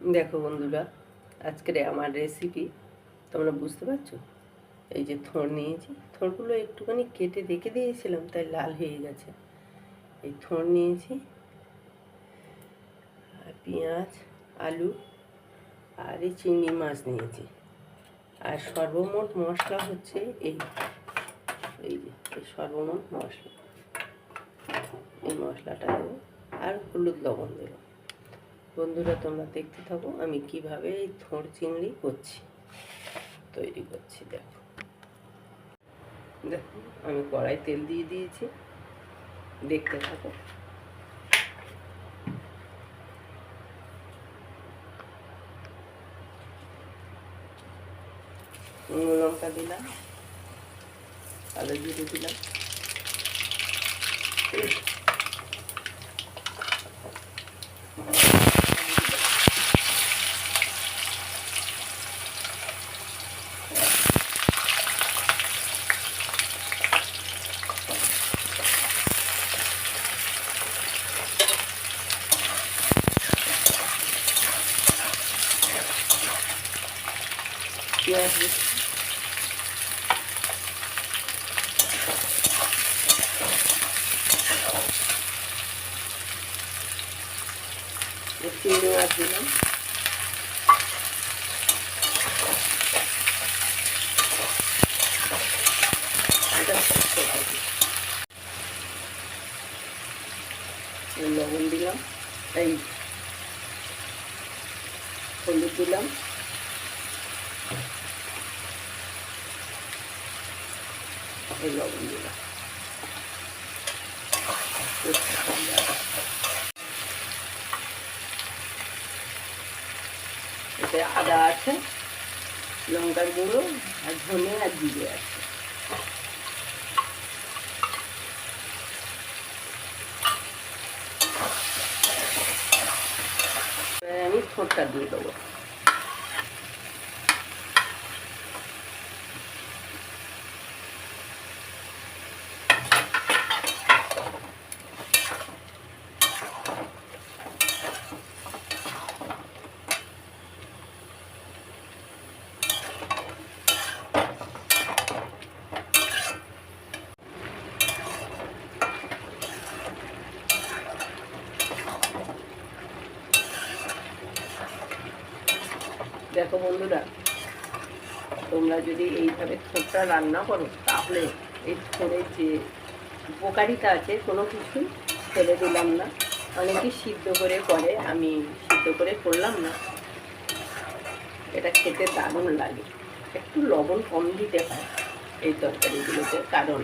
দেখো বন্ধুরা, আজকের আমার রেসিপি তোমরা বুঝতে পারছ? এই যে থোড় নিয়েছি, থোড়গুলো একটুখানি কেটে রেখে দিয়েছিলাম, তাই লাল হয়ে গেছে। এই থোড় নিয়েছি, আর পেঁয়াজ, আলু, আর এই চিংড়ি মাছ নিয়েছি। আর সর্বমোট মশলা হচ্ছে এই এই যে, এই সর্বমোট মশলা। এই মশলাটা দেবো, আর হলুদ লবণ দেবো। বন্ধুরা, তোমরা দেখতে থাকো, আমি কীভাবে এই থোড় চিংড়ি করছি। তৈরি করছি, দেখো। দেখো, আমি কড়াই তেল দিয়ে দিয়েছি, দেখতে থাকো। লঙ্কা দিলাম কালো জিরে দিলাম। পেঁয়াজ দিচ্ছি চিংড়ি মাছ দিলাম লবণ দিলাম এই হলুদ দিলাম এই লবণ দিলাম এতে আদা আছে, লঙ্কার গুঁড়ো, আর ধনে আর জিরে আছে। আমি ঠোঁটটা দিয়ে দেবো। দেখো বন্ধুরা, তোমরা যদি এইভাবে থোড়টা রান্না করো, তাহলে এই থোড়ের যে উপকারিতা আছে, কোনো কিছুই ফেলে দিলাম না। অনেকে সিদ্ধ করে করে, আমি সিদ্ধ করে করলাম না। এটা খেতে দারুণ লাগে। একটু লবণ কম দিতে হয় এই তরকারিগুলোতে, কারণ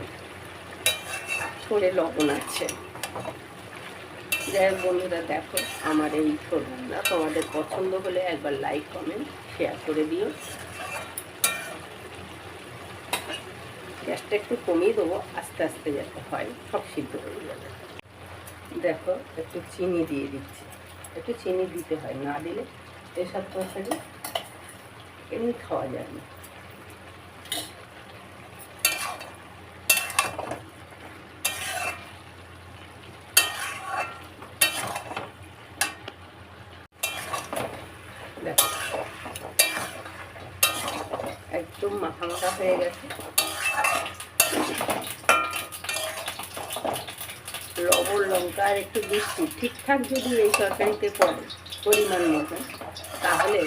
থোড়ে লবণ আছে। যাই হোক বন্ধুরা, দেখো আমার এই রান্না তোমাদের পছন্দ হলে একবার লাইক কমেন্ট শেয়ার করে দিও। গ্যাসটা একটু কমিয়ে দেবো, আস্তে আস্তে যাতে হয়, সব সিদ্ধ হয়ে যাবে। দেখো, একটু চিনি দিয়ে দিচ্ছি। একটু চিনি দিতে হয়, না দিলে এসব তরকারি এমনি খাওয়া যায় না দেখো একদম মাখা মাখা হয়ে গেছে। লবণ, লঙ্কা আর একটু বেশি ঠিকঠাক যদি এই তরকারিতে পড়ে, পরিমাণ মতো তাহলে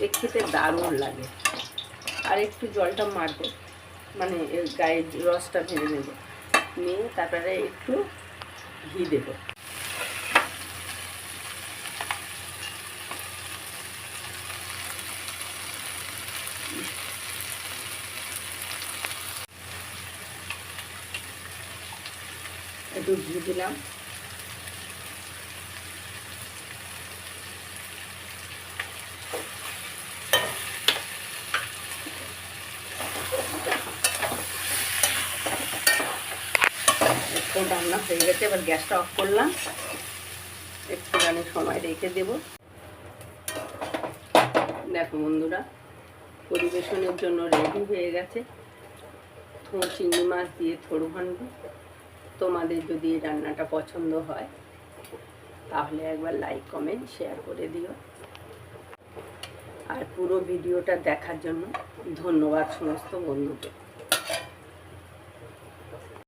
দেখতে দারুণ লাগে। আর একটু জলটা মারবো মানে গায়ে রসটা ভেঙে নেব। নিয়ে তারপরে একটু ঘি দেবো। একটু ঘি দিলাম। রান্না হয়ে গেছে, এবার গ্যাসটা অফ করলাম। একটুখানি সময় রেখে দেব। দেখো বন্ধুরা, পরিবেশনের জন্য রেডি হয়ে গেছে। থোড় চিংড়ি মাছ দিয়ে থোড় ঘন্ট তোমাদের যদি এই রান্নাটা পছন্দ হয়, তাহলে একবার লাইক কমেন্ট শেয়ার করে দিও। আর পুরো ভিডিওটা দেখার জন্য ধন্যবাদ সমস্ত বন্ধুকে।